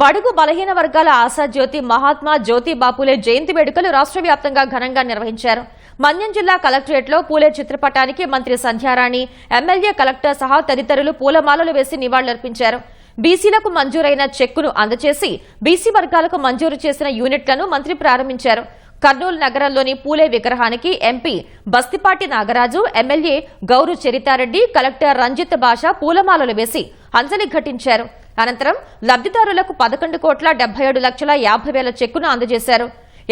బడుగు బలహీన వర్గాల ఆశాజ్యోతి మహాత్మా జ్యోతి బాపులే జయంతి వేడుకలు రాష్ట్ర వ్యాప్తంగా ఘనంగా నిర్వహించారు. మన్యం జిల్లా కలెక్టరేట్లో పూలే చిత్రపటానికి మంత్రి సంధ్యారాణి ఎమ్మెల్యే కలెక్టర్ సహా తదితరులు పూలమాలలు వేసి నివాళులర్పించారు. బీసీలకు మంజూరైన చెక్కును అందజేసి బీసీ వర్గాలకు మంజూరు చేసిన యూనిట్లను మంత్రి ప్రారంభించారు. కర్నూలు నగరంలోని పూలే విగ్రహానికి MP Bastipati Nagaraju MLA Gouru Charitha Reddy collector Ranjith Basha పూలమాలలు వేసి అంజలి ఘటించారు. అనంతరం లబ్దిదారులకు పదకొండు కోట్ల డెబ్బై ఏడు లక్షల యాభై వేల చెక్కును అందజేశారు.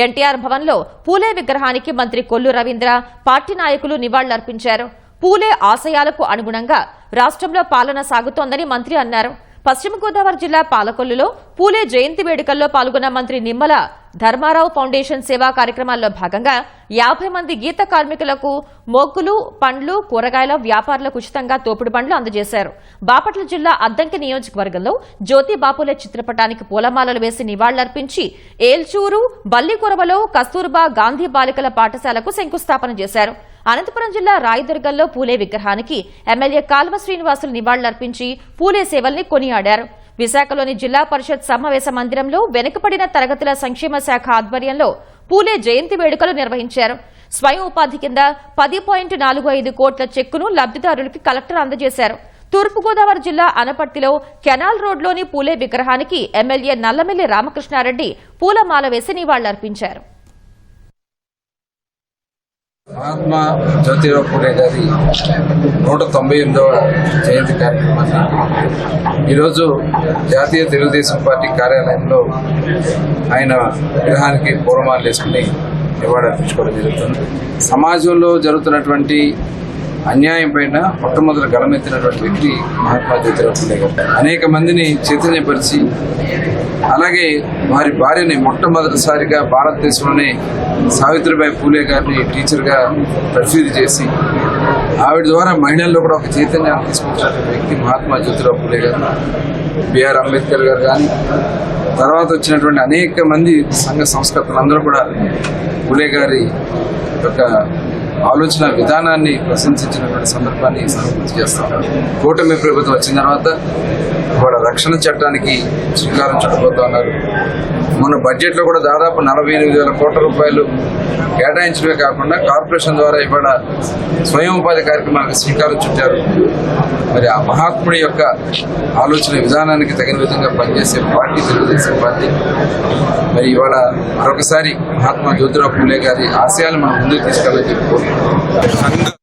ఎన్టీఆర్ భవన్లో పూలే విగ్రహానికి మంత్రి కొల్లు రవీంద్ర పార్టీ నాయకులు నివాళులర్పించారు. పూలే ఆశయాలకు అనుగుణంగా రాష్ట్రంలో పాలన సాగుతోందని మంత్రి అన్నారు. పశ్చిమ గోదావరి జిల్లా పాలకొల్లులో పూలే జయంతి వేడుకల్లో పాల్గొన్న మంత్రి నిమ్మల ధర్మారావు ఫౌండేషన్ సేవా కార్యక్రమాల్లో భాగంగా యాభై మంది గీత కార్మికులకు మొగ్గులు పండ్లు కూరగాయల వ్యాపారులకు ఉచితంగా తోపుడు పండ్లు అందజేశారు. బాపట్ల జిల్లా అద్దంకి నియోజకవర్గంలో జ్యోతి బాపులే చిత్రపటానికి పూలమాలలు వేసి నివాళులర్పించి ఏల్చూరు బల్లికొరవలో కస్తూర్బా గాంధీ బాలికల పాఠశాలకు శంకుస్థాపన చేశారు. అనంతపురం జిల్లా రాయదుర్గంలో పూలే విగ్రహానికి ఎమ్మెల్యే కాల్వ శ్రీనివాసులు నివాళులర్పించి పూలే సేవల్ని కొనియాడారు. విశాఖలోని జిల్లా పరిషత్ సమావేశ మందిరంలో వెనుకబడిన తరగతుల సంక్షేమ శాఖ ఆధ్వర్యంలో పూలే జయంతి వేడుకలు నిర్వహించారు. స్వయం ఉపాధి కింద పది పాయింట్ నాలుగు ఐదు కోట్ల చెక్కును లబ్దిదారులకి కలెక్టర్ అందజేశారు. తూర్పుగోదావరి జిల్లా అనపర్తిలో కెనాల్ రోడ్లోని పూలే విగ్రహానికి ఎమ్మెల్యే నల్లమిల్లి రామకృష్ణారెడ్డి పూలమాల వేసి నివాళులర్పించారు. మహాత్మా జ్యోతిరావు పూలే గారి నూట తొంభై ఎనిమిదవ జయంతి కార్యక్రమాన్ని ఈరోజు జాతీయ తెలుగుదేశం పార్టీ కార్యాలయంలో ఆయన విగ్రహానికి పూర్వమాలు వేసుకుని నివాళులర్పించుకోవడం జరుగుతుంది. సమాజంలో జరుగుతున్నటువంటి అన్యాయం పైన మొట్టమొదటి గలమెత్తినటువంటి వ్యక్తి మహాత్మా జ్యోతిరావు పూలే గారు. అనేక మందిని చైతన్యపరిచి అలాగే వారి భార్యని మొట్టమొదటిసారిగా భారతదేశంలోనే సావిత్రిబాయి పూలే గారిని టీచర్గా ప్రసిద్ధి చేసి ఆవిడ ద్వారా మహిళల్లో కూడా ఒక చైతన్యాన్ని తీసుకొచ్చినటువంటి వ్యక్తి మహాత్మా జ్యోతిరావు పూలే గారు. బిఆర్ అంబేద్కర్ గారు కానీ తర్వాత వచ్చినటువంటి అనేక మంది సంఘ సంస్కర్తలు అందరూ కూడా పూలే గారి యొక్క ఆలోచన విధానాన్ని ప్రశంసించినటువంటి సందర్భాన్ని గుర్తు చేస్తాం కూటమి ప్రభుత్వం వచ్చిన తర్వాత ఇవాళ రక్షణ చట్టానికి శ్రీకారం చుట్టబోతా ఉన్నారు మన బడ్జెట్లో కూడా దాదాపు నలభై ఎనిమిది వేల కోట్ల రూపాయలు కేటాయించడమే కాకుండా కార్పొరేషన్ ద్వారా ఇవాళ స్వయం ఉపాధి కార్యక్రమానికి శ్రీకారం చుట్టారు. మరి ఆ మహాత్ముడి యొక్క ఆలోచన విధానానికి తగిన విధంగా పనిచేసే పార్టీ తెలుగుదేశం పార్టీ. మరి ఇవాళ మరొకసారి మహాత్మా జ్యోతిరావు పూలే గారి ఆశయాలు మనం ముందుకు తీసుకెళ్ళని చెప్పుకోవాలి